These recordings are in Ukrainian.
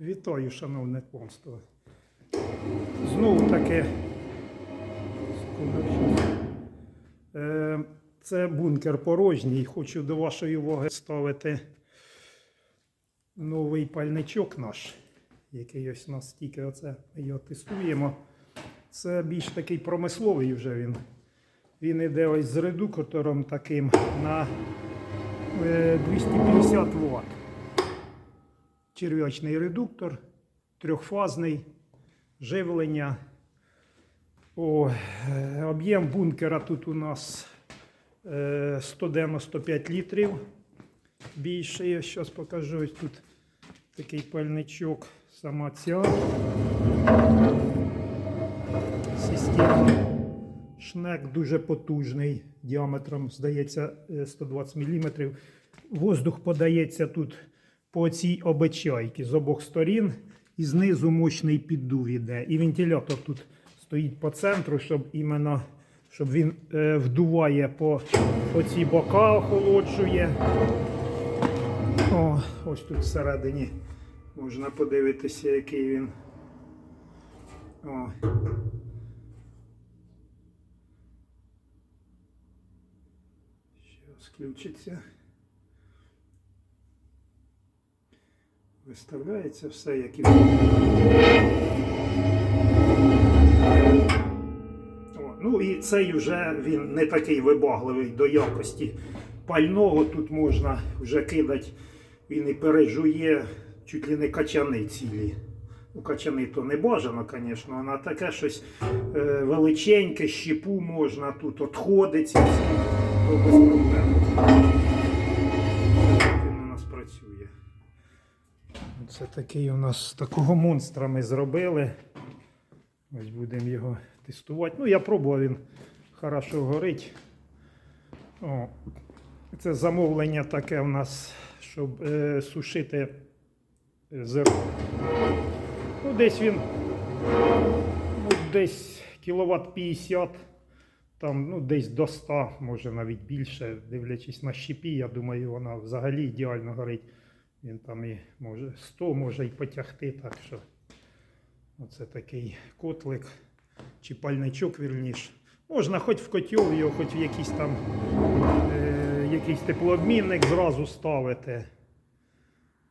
Вітаю, шановне панство. Знову таки. Е, Це бункер порожній. Хочу до вашої уваги ставити новий пальничок наш, який ось у нас тільки оце ми його тестуємо. Це більш такий промисловий вже він. Він іде ось з редуктором таким на е, 250 Вт. Черв'ячний редуктор, трьохфазний, живлення. Е, об'єм бункера тут у нас е, 195 літрів. Більший, я зараз покажу. Тут такий пальничок, сама ця система. Шнек дуже потужний, діаметром, здається, е, 120 мм. Воздух подається тут по цій обечайці з обох сторін. І знизу мощний піддув іде. І вентилятор тут стоїть по центру, щоб іменно щоб він е, вдуває по, по ці бока, охолоджує. О, ось тут всередині можна подивитися, який він. О. Зараз включиться. Виставляється все, як і. О, Ну і цей вже він не такий вибагливий до якості пального. Тут можна вже кидати, він і пережує чуть ли не качани цілі. Ну, качани то не бажано, звісно, а таке щось е, величеньке, щепу можна, тут отходиться, Це такий у нас такого монстра ми зробили. Ось будемо його тестувати. Ну, я пробував, він хорошо горить. О, це замовлення таке у нас, щоб е, сушити зерно. Ну, десь він ну, десь кіловат 50, там, ну, десь до 100, може навіть більше, дивлячись на щепі, я думаю, вона взагалі ідеально горить. Він там і може 100 може і потягти, так що оце такий котлик чи пальничок вірніш. Можна хоч в котел його, хоч в якийсь там е, якийсь теплообмінник зразу ставити.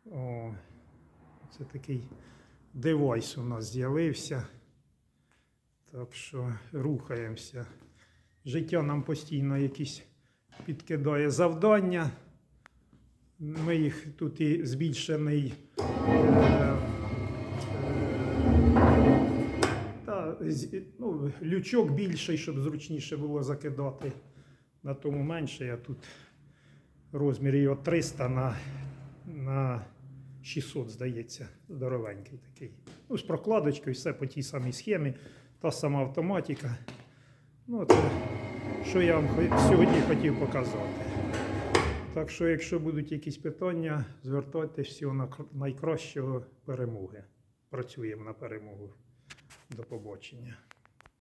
О, це такий девайс у нас з'явився. Так що рухаємося. Життя нам постійно якісь підкидає завдання. Ми їх тут і збільшений. Е, е, ну, лючок більший, щоб зручніше було закидати. На тому менше. А тут розмір його 300 на, на 600, здається, здоровенький такий. Ну, з прокладочкою, все по тій самій схемі, та сама автоматика. Ну, це, що я вам сьогодні хотів показати. Так що, якщо будуть якісь питання, звертайтеся всього на найкращого перемоги. Працюємо на перемогу. До побачення.